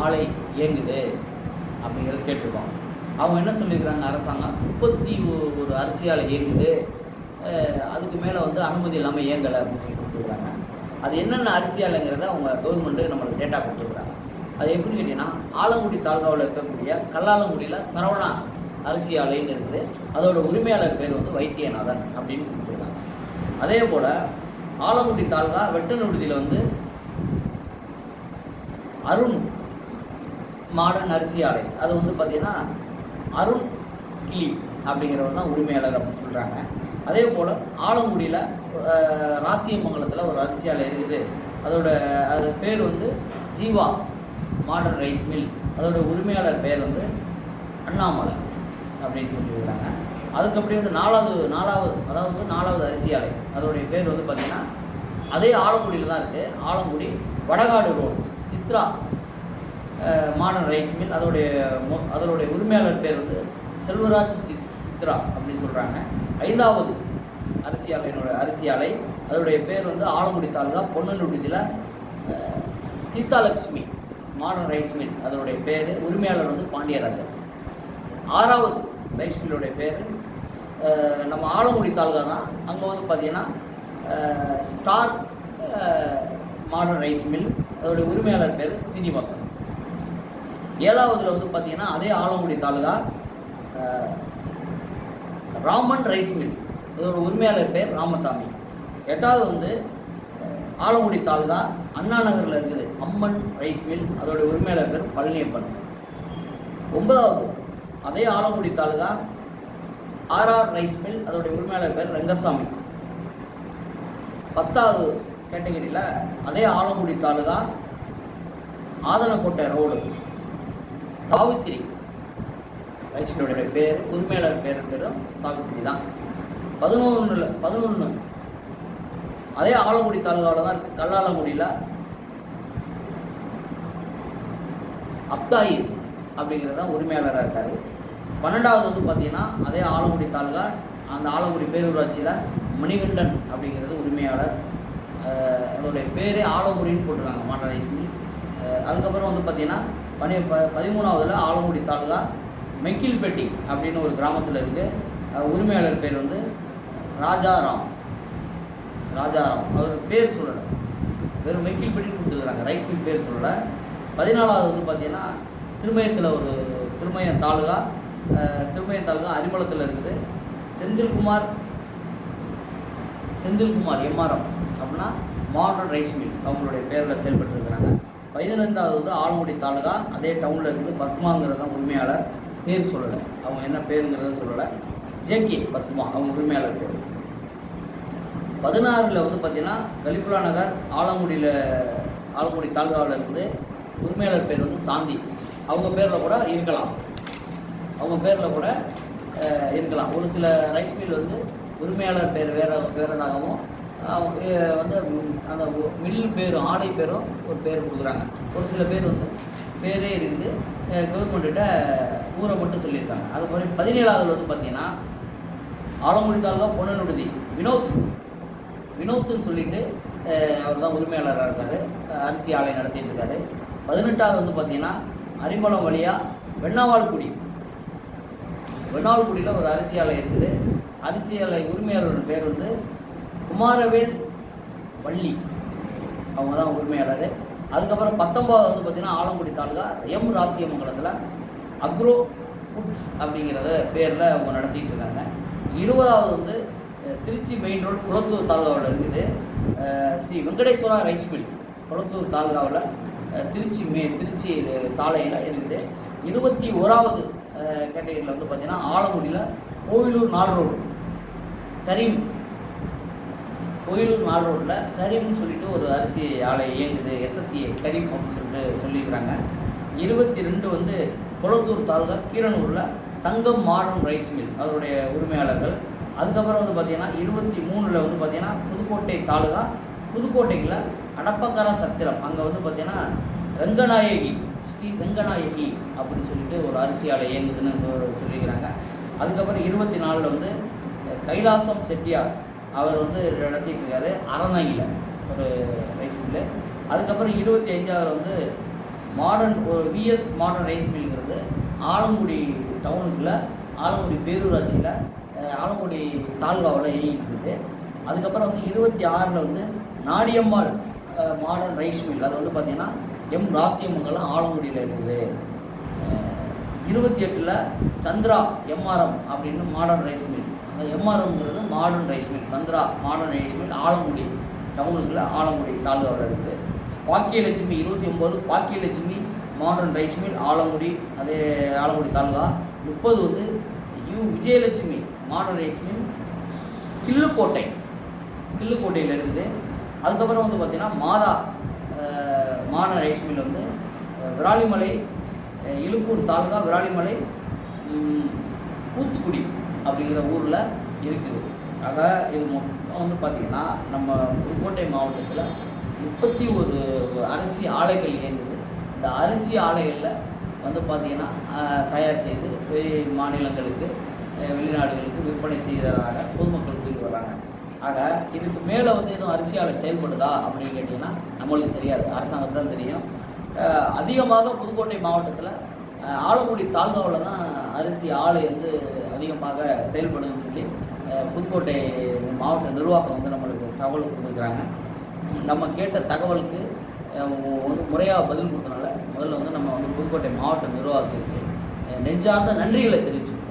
ஆலை இயங்குது அப்படிங்கிறத கேட்டிருக்கோம். அவங்க என்ன சொல்லியிருக்கிறாங்க? அரசாங்கம் முப்பத்தி ஒரு அரிசி ஆலை இயங்குது. அதுக்கு மேலே வந்து அனுமதி இல்லாமல் இயங்கலை அப்படின்னு சொல்லி கொடுத்துருக்காங்க. அது என்னென்ன அரிசி ஆலைங்கிறத அவங்க கவர்மெண்ட்டு நம்மளுக்கு டேட்டா கொடுத்துருக்காங்க. அது எப்படின்னு கேட்டிங்கன்னா ஆலங்குடி தாலுகாவில் இருக்கக்கூடிய கல்லாலங்குடியில் சரவணா அரிசி ஆலைன்னு இருக்குது. அதோட உரிமையாளர் பேர் வந்து வைத்தியநாதன் அப்படின்னு கொடுத்துருக்காங்க. அதே போல் ஆலங்குடி தாலுகா வெட்டநொடுதியில் வந்து அருண் மாடர்ன் அரிசி ஆலை அது வந்து பார்த்திங்கன்னா அருண் கிளி அப்படிங்கிறவர் தான் உரிமையாளர் அப்படின்னு சொல்கிறாங்க அதே போல் ஆலங்குடியில் ராசியமங்கலத்தில் ஒரு அரிசி ஆலை இருக்குது. அதோட அது பேர் வந்து ஜீவா மாடர்ன் ரைஸ் மில் அதோட உரிமையாளர் பேர் வந்து அண்ணாமலை அப்படின்னு சொல்லியிருக்கிறாங்க அதுக்கு வந்து நாலாவது நாலாவது அதாவது வந்து நாலாவது அரிசி ஆலை அதோடைய பேர் வந்து பார்த்திங்கன்னா அதே ஆலங்குடியில் தான் இருக்குது Alangudi Vadakadu road Chitra modern rice mill அதோடைய அதனுடைய உரிமையாளர் பேர் வந்து செல்வராஜ் சித் சித்ரா அப்படின்னு சொல்கிறாங்க ஐந்தாவது அரிசி ஆலையினோட அரிசி ஆலை அதோடைய பேர் வந்து ஆலங்குடி தாலுகா பொன்னனுடியில் சீதாலட்சுமி மாடர்ன் ரைஸ் மில் அதனுடைய பேர் உரிமையாளர் வந்து பாண்டியராஜன். ஆறாவது ரைஸ் மில்லுடைய பேர் நம்ம ஆலங்குடி தாலுகா தான். அங்கே வந்து பார்த்தீங்கன்னா ஸ்டார் மாடர்ன் ரைஸ் மில் அதோடைய உரிமையாளர் பேர் சீனிவாசன். ஏழாவதுல வந்து பார்த்தீங்கன்னா அதே ஆலங்குடி தாலுகா ராமன் ரைஸ் மில். இதோட உரிமையாளர் பேர் ராமசாமி. எட்டாவது வந்து ஆலங்குடி தாலுகா அண்ணா நகரில் இருக்குது அம்மன் ரைஸ் மில். அதோட உரிமையாளர் பேர் பழனியப்பன். ஒன்பதாவது அதே Alangudi taluka RR rice mill. அதோட உரிமையாளர் பேர் ரங்கசாமி. பத்தாவது கேட்டகரியில் அதே ஆலங்குடி தாலுகா ஆதனக்கோட்டை ரோடு. சாவித்திரி. வைஷ்ணுடைய பேர் உரிமையாளர் பேர் பேரும் சாவித்திரி தான் பதினொன்றில் பதினொன்று அதே ஆலங்குடி தாலுகாவில் தான் இருக்குது கல்லாலங்குடியில் அப்தாயிர் அப்படிங்கிறது தான் உரிமையாளராக இருக்கார். பன்னெண்டாவது வந்து பார்த்தீங்கன்னா அதே ஆலங்குடி தாலுகா அந்த ஆலங்குடி பேரூராட்சியில் மணிகண்டன் அப்படிங்கிறது உரிமையாளர். அதோடைய பேரே ஆலங்குடின்னு போட்டிருக்காங்க மாட்டா ரைஸ் மில் அதுக்கப்புறம் வந்து பார்த்தீங்கன்னா பனி ப பதிமூணாவதுல ஆலங்குடி தாலுகா மெக்கில்பேட்டி அப்படின்னு ஒரு கிராமத்தில் இருக்குது உரிமையாளர் பேர் வந்து ராஜாராம். ராஜாராம். அவர் பேர் சொல்லலை. வெறும் மெக்கில்பேட்டி கொடுத்துருக்குறாங்க ரைஸ் மில் பேர் சொல்லலை. பதினாலாவது வந்து பார்த்தீங்கன்னா திருமயத்தில் ஒரு திருமயம் தாலுகா திருமயம் தாலுகா அரிமளத்தில் இருக்குது. செந்தில்குமார் செந்தில்குமார் எம்ஆர்எம் அப்படின்னா மாடர்ன் ரைஸ் மில் அவங்களுடைய பேரில் செயல்பட்டு இருக்கிறாங்க பதினைந்தாவது வந்து ஆலங்குடி தாலுகா அதே டவுனில் இருக்குது பத்மாங்கிறது தான் உரிமையாளர். பேர் சொல்லலை. அவங்க என்ன பேருங்கிறத சொல்லலை. ஜேகே பத்மா அவங்க உரிமையாளர் பேர். பதினாறில் வந்து பார்த்தீங்கன்னா கலிஃபுல்லா நகர் ஆலங்குடியில் ஆலங்குடி தாலுகாவில் இருக்குது. உரிமையாளர் பேர் வந்து சாந்தி. அவங்க பேரில் கூட இருக்கலாம். அவங்க பேரில் கூட இருக்கலாம். ஒரு சில ரைஸ் மில் வந்து உரிமையாளர் பேர் வேற வேறதாகவும் வந்து அந்த மில் பேரும் ஆலை பேரும் ஒரு பேர் கொடுக்குறாங்க. ஒரு சில பேர் வந்து பேரே இருக்குது. கவர்மெண்ட்டிட்ட ஊரை மட்டும் சொல்லியிருக்காங்க. அது மாதிரி பதினேழாவது வந்து பார்த்தீங்கன்னா ஆலங்குடி தாலுகா பொன்னனுடுதி வினோத். வினோத்துன்னு சொல்லிட்டு அவர் தான் உரிமையாளராக இருக்கார். அரிசி ஆலை நடத்திட்டு இருக்காரு. பதினெட்டாவது வந்து பார்த்தீங்கன்னா அரிமளம் வழியாக வெண்ணாவால்குடி வெண்ணாவால்குடியில் ஒரு அரிசி ஆலை இருக்குது. அரிசி ஆலை உரிமையாளரோட பேர் வந்து குமாரவேல் வள்ளி. அவங்க தான் உரிமையாளர். அதுக்கப்புறம் பத்தொன்பதாவது வந்து பார்த்தீங்கன்னா ஆலங்குடி தாலுகா எம் ராசியமங்கலத்தில் அக்ரோ ஃபுட்ஸ் அப்படிங்கிறத பேரில் அவங்க நடத்திட்டு இருக்காங்க. இருபதாவது வந்து திருச்சி மெயின் ரோடு குளத்தூர் தாலுகாவில் இருக்குது. ஸ்ரீ வெங்கடேஸ்வரா ரைஸ் மில் குளத்தூர் தாலுகாவில் திருச்சி மே திருச்சி சாலையில் இருக்குது. இருபத்தி ஓராவது கேட்டகரியில் வந்து பார்த்தீங்கன்னா ஆலங்குடியில் கோவிலூர் நாள் ரோடு கரீம் கோயிலூர் நாள் ரோட்டில் கரீம்னு சொல்லிட்டு ஒரு அரிசி ஆலை இயங்குது எஸ்எஸ்சிஏ கரீம் அப்படின்னு சொல்லிட்டு சொல்லியிருக்கிறாங்க. இருபத்தி ரெண்டு வந்து குளத்தூர் தாலுகா கீரனூரில் தங்கம் மாடர்ன் ரைஸ் மில் அதனுடைய உரிமையாளர்கள். அதுக்கப்புறம் வந்து பார்த்திங்கன்னா இருபத்தி மூணில் வந்து பார்த்திங்கன்னா புதுக்கோட்டை தாலுகா புதுக்கோட்டையில் அடப்பக்கார சத்திரம். அங்கே வந்து பார்த்திங்கன்னா ரங்கநாயகி ஸ்ரீ ரங்கநாயகி அப்படின்னு சொல்லிட்டு ஒரு அரிசி ஆலை இயங்குதுன்னு சொல்லியிருக்கிறாங்க. அதுக்கப்புறம் இருபத்தி நாலில் வந்து கைலாசம் செட்டியார் அவர் வந்து நடத்திட்டு இருக்காரு அறந்தாங்கியில் ஒரு ரைஸ் மில்லு அதுக்கப்புறம் இருபத்தி அஞ்சாவது வந்து மாடர்ன் ஒரு விஎஸ் மாடர்ன் ரைஸ் மில்ங்கிறது ஆலங்குடி டவுனுக்குள்ளே ஆலங்குடி பேரூராட்சியில் ஆலங்குடி தாலுகாவில் இயங்கிட்டு அதுக்கப்புறம் வந்து இருபத்தி ஆறில் வந்து நாடியம்மாள் மாடர்ன் ரைஸ் மில் அது வந்து பார்த்திங்கன்னா எம் ராசியம்மங்கள்லாம் ஆலங்குடியில் இருக்குது இருபத்தி எட்டில் சந்திரா எம்ஆர்எம் அப்படின்னு மாடர்ன் ரைஸ் மில் அந்த எம்ஆர்எம்ங்கிறது modern rice mill Chandra modern rice mill Alangudi. டவுனுக்குள்ள Alangudi தாலுகாவில் இருக்குது. பாக்கியலட்சுமி இருபத்தி ஒம்பது Bhagyalakshmi modern rice mill Alangudi அதே ஆலங்குடி தாலுகா. முப்பது வந்து U Vijayalakshmi modern rice mill Killukottai கில்லுக்கோட்டையில் இருக்குது. அதுக்கப்புறம் வந்து பார்த்திங்கன்னா மாதா மாடர்ன் ரைஸ் மில் வந்து விராலிமலை இலுப்பூர் தாலுகா விராலிமலை கூத்துக்குடி அப்படிங்கிற ஊரில் இருக்குது. ஆக இது மொத்தம் வந்து பார்த்திங்கன்னா நம்ம புதுக்கோட்டை மாவட்டத்தில் முப்பத்தி ஒரு அரிசி ஆலைகள் இயங்குது. இந்த அரிசி ஆலைகளில் வந்து பார்த்திங்கன்னா தயார் செய்து வெளி மாநிலங்களுக்கு வெளிநாடுகளுக்கு விற்பனை செய்வதாக பொதுமக்கள் கூறி வர்றாங்க. ஆக இதுக்கு மேலே வந்து எதுவும் அரிசி ஆலை செயல்படுதா அப்படின்னு கேட்டிங்கன்னா நம்மளுக்கு தெரியாது. அரசாங்கம் தான் தெரியும். அதிகமாக புதுக்கோட்டை மாவட்டத்தில் ஆலங்குடி தாலுகாவில் தான் அரிசி ஆலை வந்து அதிகமாக செயல்படுதுன்னு சொல்லி புதுக்கோட்டை மாவட்ட நிர்வாகம் வந்து நம்மளுக்கு தகவல் கொடுத்துருக்குறாங்க நம்ம கேட்ட தகவலுக்கு வந்து முறையாக பதில் கொடுத்தனால முதல்ல வந்து நம்ம வந்து புதுக்கோட்டை மாவட்ட நிர்வாகத்திற்கு நெஞ்சார்ந்த நன்றிகளை தெரிவிச்சுக்கிறோம்